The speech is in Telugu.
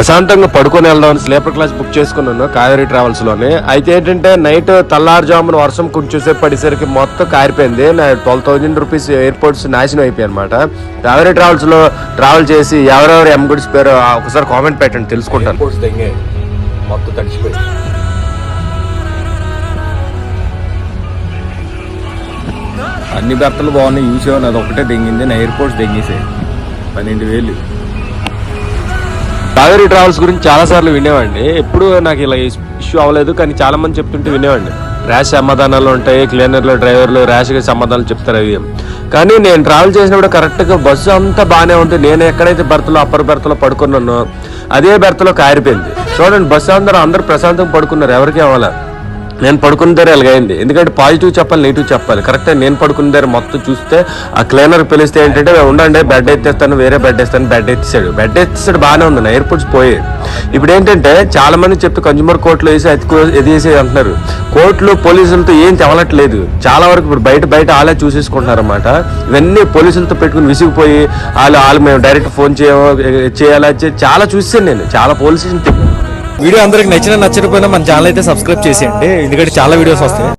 ప్రశాంతంగా పడుకొని వెళ్దామని స్లీపర్ క్లాస్ బుక్ చేసుకున్నాను కావేరీ ట్రావెల్స్లోని. అయితే ఏంటంటే నైట్ తెల్లారుజామున వర్షం కొంచెంసేపు పడేసరికి మొత్తం కారిపోయింది. నా ట్వెల్వ్ థౌజండ్ రూపీస్ ఎయిర్పోర్ట్స్ నాశనం అయిపోయాయి అనమాట కావేరీ ట్రావెల్స్లో ట్రావెల్ చేసి ఎవరెవరు ఎం గుడ్స్ పేరు ఒకసారి కామెంట్ పెట్టండి తెలుసుకుంటాను. మొత్తం తడిచిపోయి అన్ని బెర్తలు బాగున్నాయి యూసేవన్ అది ఒకటే దెంగింది నా ఎయిర్పోర్ట్స్ దెంగేసాయి పన్నెండు వేలు. కావేరీ ట్రావెల్స్ గురించి చాలా సార్లు వినేవాడిని. ఎప్పుడు నాకు ఇలా ఇష్యూ అవ్వలేదు కానీ చాలా మంది చెప్తుంటే వినేవాడిని. ర్యాష్ సమాధానాలు ఉంటాయి క్లీనర్లు డ్రైవర్లు ర్యాష్గా సమాధానాలు చెప్తారు అవి. కానీ నేను ట్రావెల్ చేసినప్పుడు కరెక్ట్గా బస్సు అంతా బాగానే ఉంది. నేను ఎక్కడైతే బెర్త్లో అప్పర్ బెర్త్లో పడుకున్నానో అదే బెర్త్లో కారిపోయింది. చూడండి బస్సు అందరూ అందరూ ప్రశాంతంగా పడుకున్నారు. ఎవరికి అవ్వాలి. నేను పడుకున్న దగ్గర ఎలాగైంది? ఎందుకంటే పాజిటివ్ చెప్పాలి నెగిటివ్ చెప్పాలి. కరెక్ట్గా నేను పడుకున్న దగ్గర మొత్తం చూస్తే ఆ క్లీనర్ పిలిస్తే ఏంటంటే ఉండండి బెడ్ ఎత్తేస్తాను వేరే బెడ్ వేస్తాను బెడ్ ఎత్తేసాడు బెడ్ ఎత్తేసాడు బాగానే ఉంది నా ఎయిర్పోర్ట్స్ పోయి ఇప్పుడు ఏంటంటే చాలా మంది చెప్తే కన్జ్యూమర్ కోర్టులో వేసి అది ఎదిగేసి అంటున్నారు. కోర్టులో పోలీసులతో ఏం తెవలట్లేదు చాలా వరకు ఇప్పుడు బయట బయట వాళ్ళే చూసేసుకుంటున్నారు అనమాట ఇవన్నీ పోలీసులతో పెట్టుకుని విసిగిపోయి వాళ్ళు వాళ్ళు మేము డైరెక్ట్ ఫోన్ చేయ చేయాలా చాలా చూసాను నేను. చాలా పోలీస్ స్టేషన్ వీడియో అందరికి నచ్చిన నచ్చకపోయినా మన ఛానల్ అయితే సబ్స్క్రైబ్ చేసేయండి. ఎందుకంటే చాలా వీడియోస్ వస్తాయి.